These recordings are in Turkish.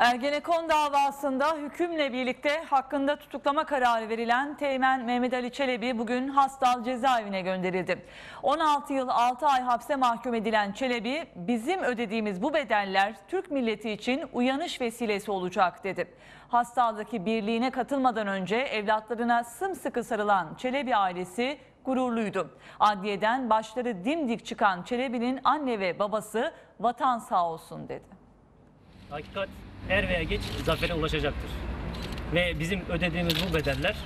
Ergenekon davasında hükümle birlikte hakkında tutuklama kararı verilen Teğmen Mehmet Ali Çelebi bugün Hastal cezaevine gönderildi. 16 yıl 6 ay hapse mahkum edilen Çelebi bizim ödediğimiz bu bedeller Türk milleti için uyanış vesilesi olacak dedi. Hastal'daki birliğine katılmadan önce evlatlarına sımsıkı sarılan Çelebi ailesi gururluydu. Adliyeden başları dimdik çıkan Çelebi'nin anne ve babası vatan sağ olsun dedi. Hakikat er veya geç zafere ulaşacaktır. Ve bizim ödediğimiz bu bedeller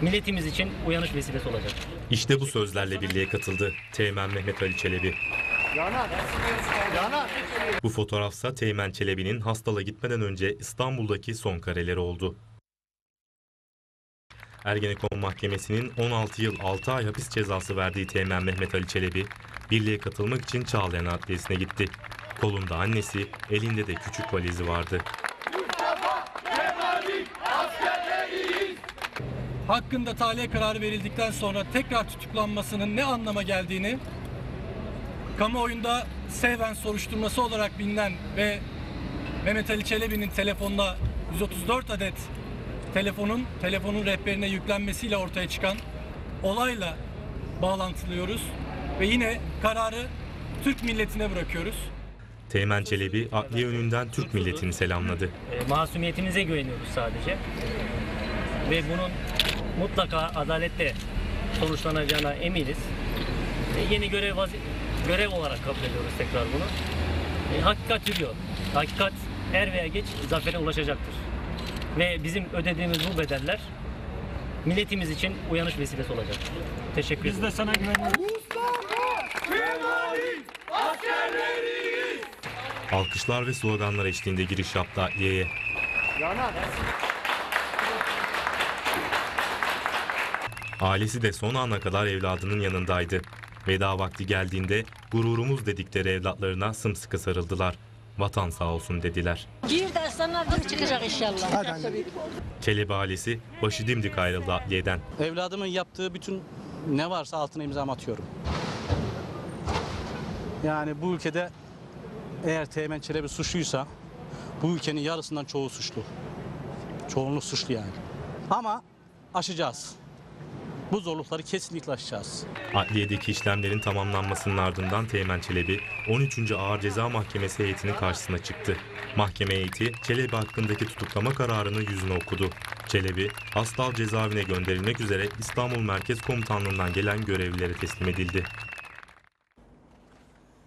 milletimiz için uyanış vesilesi olacaktır. İşte bu sözlerle birliğe katıldı Teğmen Mehmet Ali Çelebi. Bu fotoğrafsa Teğmen Çelebi'nin hastala gitmeden önce İstanbul'daki son kareleri oldu. Ergenekon Mahkemesi'nin 16 yıl 6 ay hapis cezası verdiği Teğmen Mehmet Ali Çelebi, birliğe katılmak için Çağlayan Adliyesi'ne gitti. Kolunda annesi, elinde de küçük valizi vardı. hakkında tahliye kararı verildikten sonra tekrar tutuklanmasının ne anlama geldiğini kamuoyunda Seven soruşturması olarak bilinen ve Mehmet Ali Çelebi'nin telefonuna 134 adet telefonun telefonun rehberine yüklenmesiyle ortaya çıkan olayla bağlantılıyoruz ve yine kararı Türk milletine bırakıyoruz. Teğmen Çelebi, adliye önünden Türk milletini selamladı. E, masumiyetimize güveniyoruz sadece. Ve bunun mutlaka adaletle sonuçlanacağına eminiz. E, yeni görev görev olarak kabul ediyoruz tekrar bunu. E, hakikat yürüyor. Hakikat er veya geç zafere ulaşacaktır. Ve bizim ödediğimiz bu bedeller milletimiz için uyanış vesilesi olacaktır. Teşekkür ederim. Biz de sana güveniyoruz. Alkışlar ve sloganlar eşliğinde giriş yaptı adliyeye. Ailesi de son ana kadar evladının yanındaydı. Veda vakti geldiğinde gururumuz dedikleri evlatlarına sımsıkı sarıldılar. Vatan sağ olsun dediler. Gir de sana gır çıkacak inşallah. Çelebi ailesi başı dimdik ayrıldı adliyeden. Evladımın yaptığı bütün ne varsa altına imzamı atıyorum. Yani bu ülkede eğer Teğmen Çelebi suçluysa bu ülkenin yarısından çoğu suçlu. Çoğunluk suçlu yani. Ama aşacağız. Bu zorlukları kesinlikle aşacağız. Adliyedeki işlemlerin tamamlanmasının ardından Teğmen Çelebi 13. Ağır Ceza Mahkemesi heyetinin karşısına çıktı. Mahkeme heyeti Çelebi hakkındaki tutuklama kararını yüzüne okudu. Çelebi, Hastal cezaevine gönderilmek üzere İstanbul Merkez Komutanlığı'ndan gelen görevlilere teslim edildi.